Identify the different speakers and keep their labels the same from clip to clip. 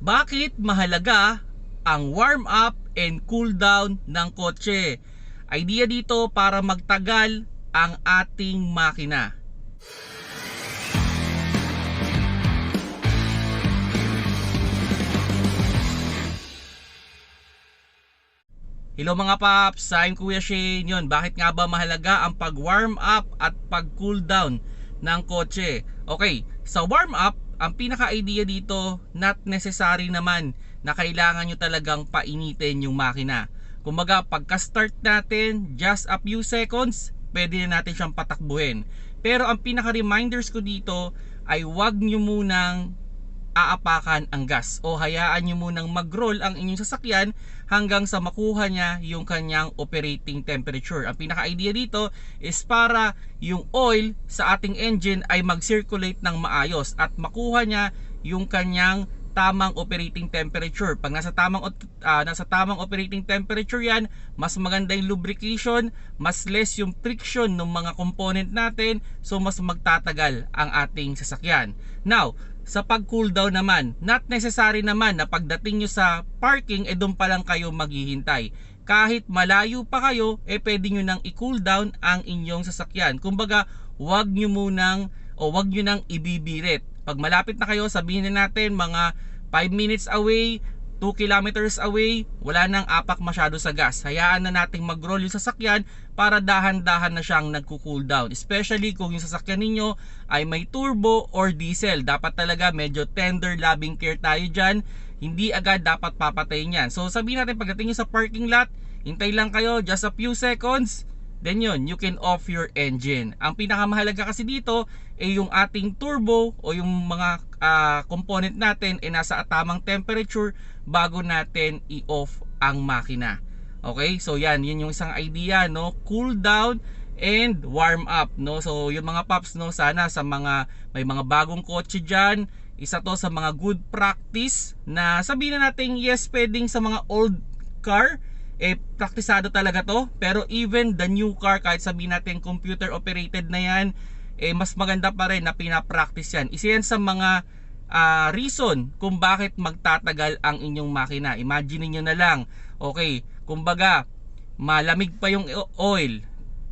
Speaker 1: Bakit mahalaga ang warm up and cool down ng kotse? Idea dito para magtagal ang ating makina. Hello mga paps, I'm Kuya Shane yun. Bakit nga ba mahalaga ang pag-warm up at pag-cool down ng kotse? Okay, sa warm up, ang pinaka-idea dito, not necessary naman na kailangan nyo talagang painitin yung makina. Kumbaga, pagka-start natin, just a few seconds, pwede na natin siyang patakbuhin. Pero ang pinaka-reminders ko dito ay wag nyo munang aapakan ang gas o hayaan nyo munang mag-roll ang inyong sasakyan hanggang sa makuha niya yung kanyang operating temperature. Ang pinaka-idea dito is para yung oil sa ating engine ay mag-circulate ng maayos at makuha niya yung kanyang tamang operating temperature. Pag nasa tamang uh, nasa tamang operating temperature 'yan, mas maganda yung lubrication, mas less yung friction ng mga component natin, so mas magtatagal ang ating sasakyan. Now, sa pag cool down naman, not necessary naman na pagdating nyo sa parking, eh doon pa lang kayo maghihintay. Kahit malayo pa kayo, eh pwede nyo nang i-cool down ang inyong sasakyan. Kumbaga, wag nyo munang o wag nyo nang ibibirit. Pag malapit na kayo, sabihin na natin mga 5 minutes away, 2 kilometers away, wala nang apak masyado sa gas. Hayaan na nating mag-roll yung sasakyan para dahan-dahan na siyang nagko-cool down. Especially kung yung sasakyan ninyo ay may turbo or diesel. Dapat talaga medyo tender loving care tayo dyan. Hindi agad dapat papatayin yan. So sabihin natin pagdating nyo sa parking lot, hintay lang kayo just a few seconds then yun, you can off your engine. Ang pinakamahalaga kasi dito ay eh, yung ating turbo o yung mga uh, component natin ay nasa tamang temperature bago natin i-off ang makina. Okay? So yan, yun yung isang idea, no? Cool down and warm up, no? So yung mga paps, no, sana sa mga may mga bagong kotse diyan, isa to sa mga good practice na sabihin na natin yes, pwedeng sa mga old car eh praktisado talaga to pero even the new car kahit sabihin natin computer operated na yan eh mas maganda pa rin na pinapractice yan isa yan sa mga uh, reason kung bakit magtatagal ang inyong makina. Imagine niyo na lang. Okay kumbaga malamig pa yung oil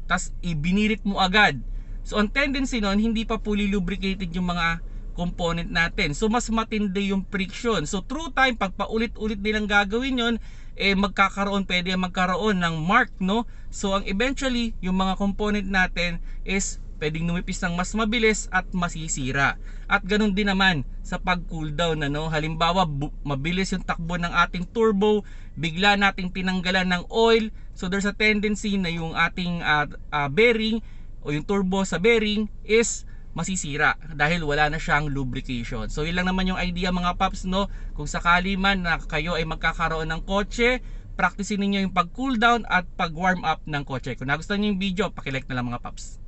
Speaker 1: tas ibinirit mo agad. So ang tendency nun hindi pa fully lubricated yung mga component natin. So mas matindi yung friction. So through time pag paulit-ulit nilang gagawin yon eh magkakaroon pwede magkaroon ng mark no? So ang eventually yung mga component natin is pwedeng numipis ng mas mabilis at masisira at ganun din naman sa pag cool down ano halimbawa mabilis yung takbo ng ating turbo bigla nating tinanggalan ng oil so there's a tendency na yung ating uh, uh, bearing o yung turbo sa bearing is masisira dahil wala na siyang lubrication. So yun lang naman yung idea mga paps no. Kung sakali man na kayo ay magkakaroon ng kotse, practicein niyo yung pag cool down at pag warm up ng kotse. Kung nagustuhan niyo yung video, paki-like na lang mga paps.